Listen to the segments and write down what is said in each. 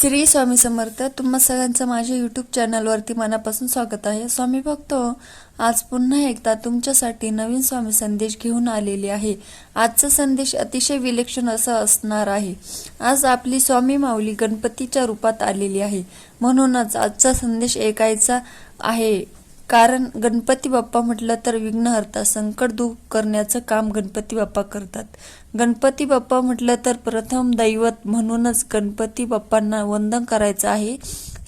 श्री स्वामी समर्थ तुम्हा सगळ्यांचं माझ्या यूट्यूब चॅनलवरती मनापासून स्वागत आहे. स्वामी भक्त आज पुन्हा एकदा तुमच्यासाठी नवीन स्वामी संदेश घेऊन आलेले आहे. आजचा संदेश अतिशय विलक्षण असा असणार आहे. आज आपली स्वामी माऊली गणपतीच्या रूपात आलेली आहे. म्हणूनच आजचा संदेश ऐकायचा आहे. कारण गणपती बाप्पा म्हटलं तर विघ्नहर्ता संकट दूर करण्याचं काम गणपती बाप्पा करतात. गणपती बाप्पा म्हटलं तर प्रथम दैवत म्हणूनच गणपती बाप्पांना वंदन करायचं आहे.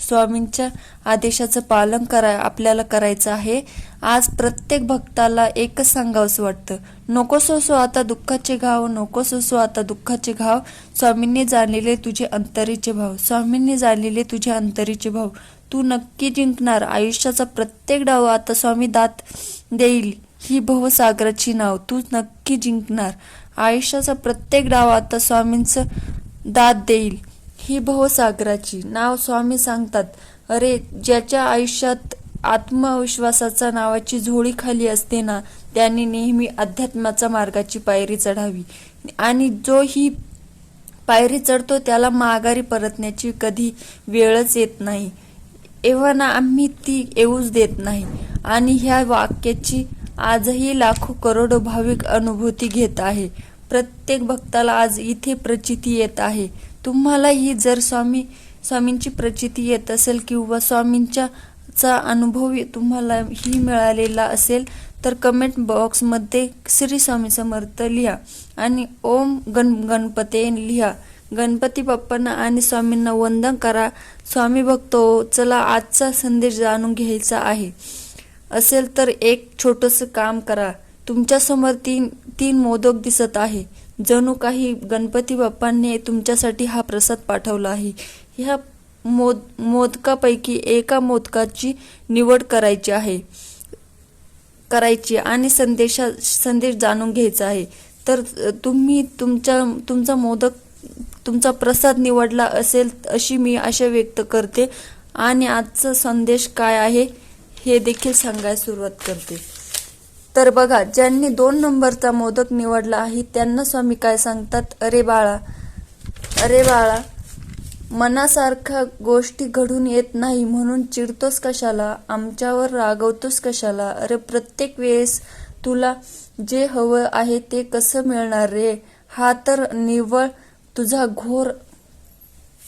स्वामींच्या आदेशाचं पालन करा आपल्याला करायचं आहे. आज प्रत्येक भक्ताला एकच सांगावंसं वाटतं. नको सोसो आता दुःखाचे घाव नको सोसो आता दुःखाचे घाव. स्वामींनी जाणलेले तुझे अंतरीचे भाव स्वामींनी जाणलेले तुझे अंतरीचे भाव. तू नक्की जिंकणार. आयुष्याचा प्रत्येक डाव आता स्वामी दात देईल. ही भवसागराची नाव. तू नक्की जिंकणार. आयुष्याचा प्रत्येक डाव आता स्वामींचं दात देईल. ही भवसागराची नाव स्वामी सांगतात. अरे ज्याच्या आयुष्यात आत्मविश्वासाचा नावाची झोळी खाली असते ना त्यांनी नेहमी अध्यात्माचा मार्गाची पायरी चढावी. आणि जो ही पायरी चढतो त्याला माघारी परतण्याची कधी वेळच येत नाही. एव्हा आम्ही ती येऊच देत नाही. आणि ह्या वाक्याची आजही लाखो करोडो भाविक अनुभूती घेत आहे. प्रत्येक भक्ताला आज इथे प्रचिती येत आहे. तुम्हालाही जर स्वामी स्वामींची प्रचिती येत असेल किंवा स्वामींच्या चा अनुभव तुम्हाला ही मिळालेला असेल तर कमेंट बॉक्समध्ये श्री स्वामी समर्थ लिहा आणि ओम गण गणपते लिहा. गणपती बाप्पांना आणि स्वामींना वंदन करा. स्वामी भक्तो हो, चला आजचा संदेश जाणून घ्यायचा आहे. असेल तर एक छोटंसं काम करा. तुमच्यासमोर तीन तीन मोदक दिसत आहे. जणू काही गणपती बाप्पांनी तुमच्यासाठी हा प्रसाद पाठवला आहे. ह्या मोद मोदकापैकी एका मोदकाची निवड करायची आहे. करायची आणि संदेशा संदेश जाणून घ्यायचा आहे. तर तुम्ही तुमच्या तुमचा मोदक तुमचा प्रसाद निवडला असेल अशी मी आशा व्यक्त करते. आणि आजचा संदेश काय आहे हे देखील सांगायला सुरुवात करते. तर बघा ज्यांनी दोन नंबरचा मोदक निवडला आहे त्यांना स्वामी काय सांगतात? अरे बाळा अरे बाळा मनासारख्या गोष्टी घडून येत नाही म्हणून चिडतोस कशाला? आमच्यावर रागवतोस कशाला? अरे प्रत्येक वेळेस तुला जे हवं आहे ते कसं मिळणार रे? हा तर निव्वळ तुझा घोर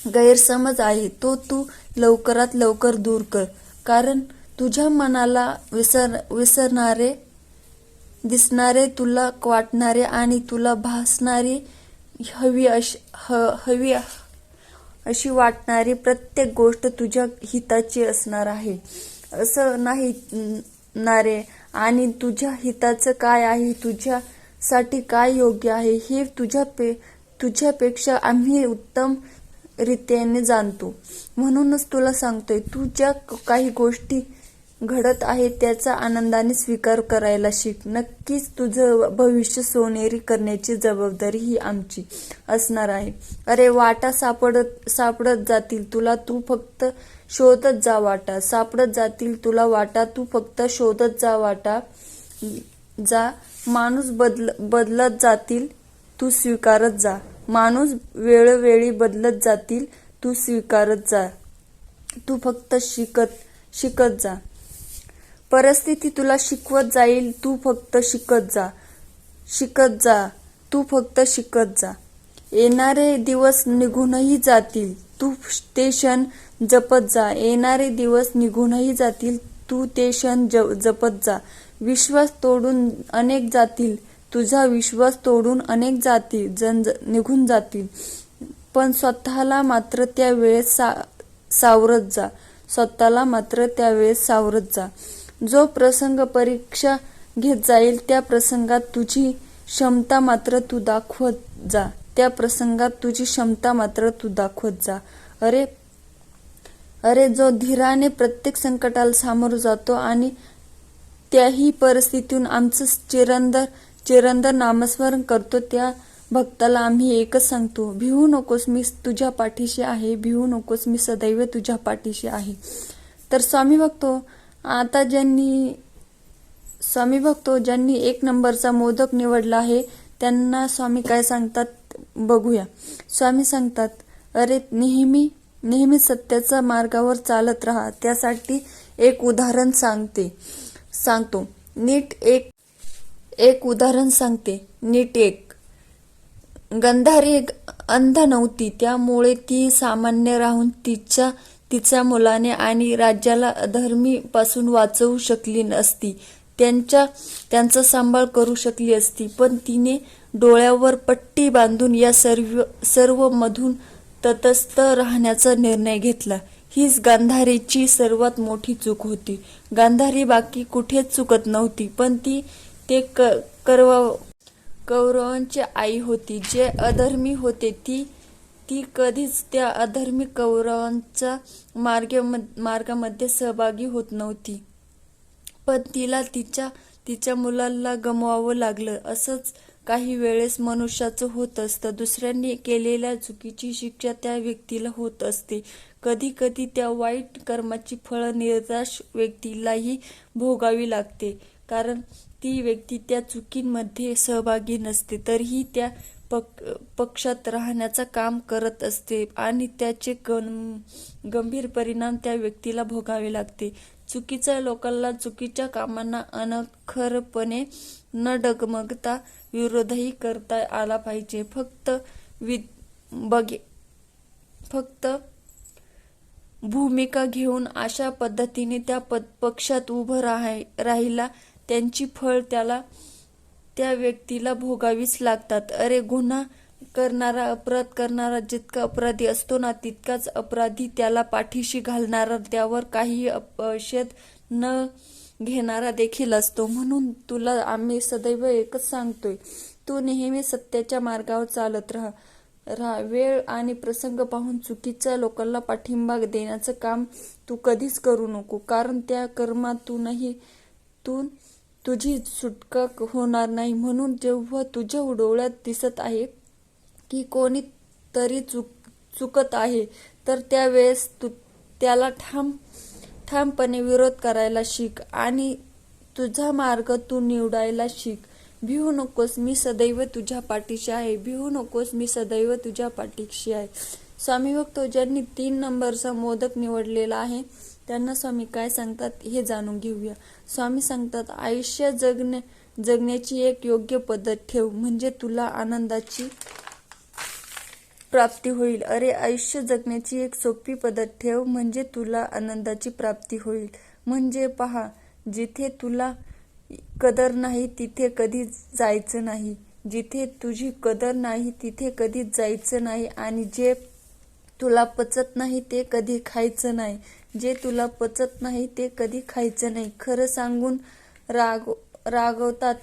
गैरसमज आहे तो तू लवकरात लवकर दूर कर. कारण तुझ्या मनाला विसर विसरणारे दिसणारे तुला वाटणारे आणि तुला भासणारी हवी अश ह हवी अशी वाटणारी प्रत्येक गोष्ट तुझ्या हिताची असणार आहे. असं नाही नारे. आणि तुझ्या हिताचं काय आहे? तुझ्यासाठी काय योग्य आहे? हे तुझ्या पे तुझ्यापेक्षा आम्ही उत्तम रीतीने जाणतो. म्हणूनच तुला सांगतोय तू ज्या काही गोष्टी घडत आहे त्याचा आनंदाने स्वीकार करायला शिक. नक्कीच तुझं भविष्य सोनेरी करण्याची जबाबदारी ही आमची असणार आहे. अरे वाटा सापडत सापडत जातील तुला तू फक्त शोधत जा वाटा. सापडत जातील तुला वाटा तू फक्त शोधत जा वाटा. जा. माणूस बदल बदलत जातील तू स्वीकारत जा. माणूस वेळोवेळी बदलत जातील तू स्वीकारत जा. तू फक्त शिकत शिकत जा. परिस्थिती तुला शिकवत जाईल तू फक्त शिकत जा. शिकत जा तू फक्त शिकत जा. येणारे दिवस निघूनही जातील तू ते क्षण जपत जा. येणारे दिवस निघूनही जातील तू ते क्षण जपत जा. विश्वास तोडून अनेक जातील तुझा विश्वास तोडून अनेक जाती जन निघून जातील. पण स्वतःला मात्र त्या वेळेस सा सावरत जा. स्वतःला मात्र त्यावेळेस सावरत जा. जो प्रसंग परीक्षा घेत जाईल त्या प्रसंगात तुझी क्षमता मात्र तू दाखवत जा. त्या प्रसंगात तुझी क्षमता मात्र तू दाखवत जा. अरे अरे जो धीराने प्रत्येक संकटाला सामोरं जातो आणि त्याही परिस्थितीतून आमचं चिरंदर चिरंदर नामस्मरण करतो त्या भक्ताला आम्ही एकच सांगतो भिवू नकोस मी तुझ्या पाठीशी आहे भिवू नकोस मी सदैव तुझ्या पाठीशी आहे. तर स्वामी भक्तो आता ज्यांनी स्वामी भक्तो ज्यांनी एक नंबरचा मोदक निवडला आहे त्यांना स्वामी काय सांगतात बघूया. स्वामी सांगतात अरे नेहमी नेहमी सत्याच्या मार्गावर चालत राहा त्यासाठी एक उदाहरण सांगते सांगतो. नीट एक एक उदाहरण सांगते. नीट एक. गंधारी एक अंध नव्हती. त्यामुळे ती सामान्य राहून तिच्या तिच्या मुलाने आणि राज्याला अधर्मी पासून वाचवू शकली नसती. त्यांच्या त्यांचा सांभाळ करू शकली असती. पण तिने डोळ्यावर पट्टी बांधून या सर्व सर्व मधून तटस्थ राहण्याचा निर्णय घेतला. हीच गांधारीची सर्वात मोठी चूक होती. गांधारी बाकी कुठेच चुकत नव्हती पण ती ते क करवा कौरवांची आई होती. जे अधर्मी होते ती ती कधीच त्या अधर्मी कौरवांच्या मार्ग मार्गामध्ये सहभागी होत नव्हती. पण तिला तिच्या तिच्या मुलाला गमवावं लागलं. असंच काही वेळेस मनुष्याचं होत असतं. दुसऱ्यांनी केलेल्या चुकीची शिक्षा त्या व्यक्तीला होत असते. कधी कधी त्या वाईट कर्माची फळं निर्दाश व्यक्तीलाही भोगावी लागते. कारण ती व्यक्ती त्या चुकींमध्ये सहभागी नसते तरीही त्या पक पक्षात राहण्याचं काम करत असते आणि त्याचे गं गंभीर परिणाम त्या व्यक्तीला भोगावे लागते. चुकीच्या लोकांना चुकीच्या कामांना अनखरपणे न डगमगता विरोधही करता आला पाहिजे. फक्त वि बघे फक्त भूमिका घेऊन अशा पद्धतीने त्या पद पक्षात उभं राहाय राहिला त्यांची फळ त्याला त्या व्यक्तीला भोगावीच लागतात. अरे गुन्हा करणारा अपराध करणारा जितका अपराधी असतो ना तितकाच अपराधी त्याला पाठीशी घालणारा त्यावर काही अपशेद न घेणारा देखील असतो. म्हणून तुला आम्ही सदैव एकच सांगतोय तू नेहमी सत्याच्या मार्गावर चालत राहा. राहा. वेळ आणि प्रसंग पाहून चुकीच्या लोकांना पाठिंबा देण्याचं काम तू कधीच करू नको कारण त्या कर्मातूनही तू तुझी सुटका होणार नाही म्हणून जेव्हा तुझ्या डोळ्यात दिसत आहे की कोणी तरी चुक चुकत आहे तर त्यावेळेस तू त्याला ठाम ठामपणे विरोध करायला शिक आणि तुझा मार्ग तू निवडायला शिक. भिवू नकोस मी सदैव तुझ्या पाठीशी आहे. भिवू नकोस मी सदैव तुझ्या पाठीशी आहे. स्वामी भक्त ज्यांनी तीन नंबरचा मोदक निवडलेला आहे त्यांना स्वामी काय सांगतात हे जाणून घेऊया. स्वामी सांगतात आयुष्य जगणे जगण्याची एक योग्य पद्धत ठेव म्हणजे तुला आनंदाची प्राप्ती होईल. अरे आयुष्य जगण्याची एक सोपी पद्धत ठेव म्हणजे तुला आनंदाची प्राप्ती होईल. म्हणजे पहा जिथे तुला कदर नाही तिथे कधी जायचं नाही. जिथे तुझी कदर नाही तिथे कधीच जायचं नाही. आणि जे तुला पचत नाही ते कधी खायचं नाही. जे तुला पचत नाही ते कधी खायचं नाही. खरं सांगून राग रागवतात.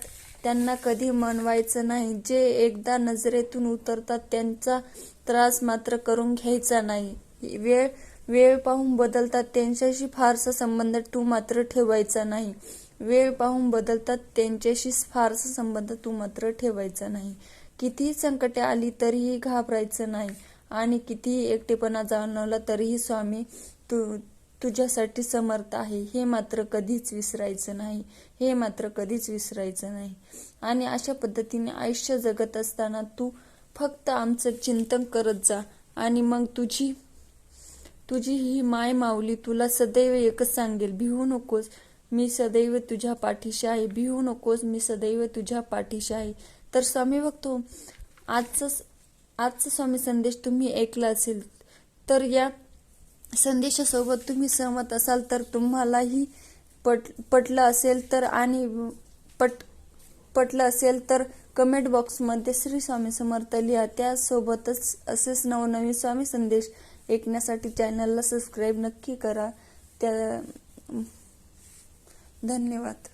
त्यांना कधी मनवायचं नाही. जे एकदा नजरेतून उतरतात त्यांचा त्रास मात्र करून घ्यायचा नाही. वेळ वेळ पाहून बदलतात. त्यांच्याशी फारसा संबंध तू मात्र ठेवायचा नाही. वेळ पाहून बदलतात. त्यांच्याशी फारसा संबंध तू मात्र ठेवायचा नाही. कितीही संकटे आली तरीही घाबरायचं नाही. आणि कितीही एकटेपणा जाणवला तरीही स्वामी तू तुझ्यासाठी समर्थ आहे. हे मात्र कधीच विसरायचं नाही. हे मात्र कधीच विसरायचं नाही. आणि अशा पद्धतीने आयुष्य जगत असताना तू फक्त आमचं चिंतन करत जा. आणि मग तुझी तुझी ही माय माऊली तुला सदैव एकच सांगेल भिवू नकोस मी सदैव तुझ्या पाठीशी आहे. भिवू नकोस मी सदैव तुझ्या पाठीशी आहे. तर स्वामी बघतो आजचं आजचा स्वामी संदेश तुम्ही ऐकला असेल तर या संदेशासोबत तुम्ही सहमत असाल तर तुम्हालाही पट पटलं असेल तर आणि पट पटलं असेल तर कमेंट बॉक्समध्ये श्री स्वामी समर्थ लिहा. त्यासोबतच असेच नवनवीन स्वामी संदेश ऐकण्यासाठी चॅनलला सबस्क्राईब नक्की करा. त्या धन्यवाद.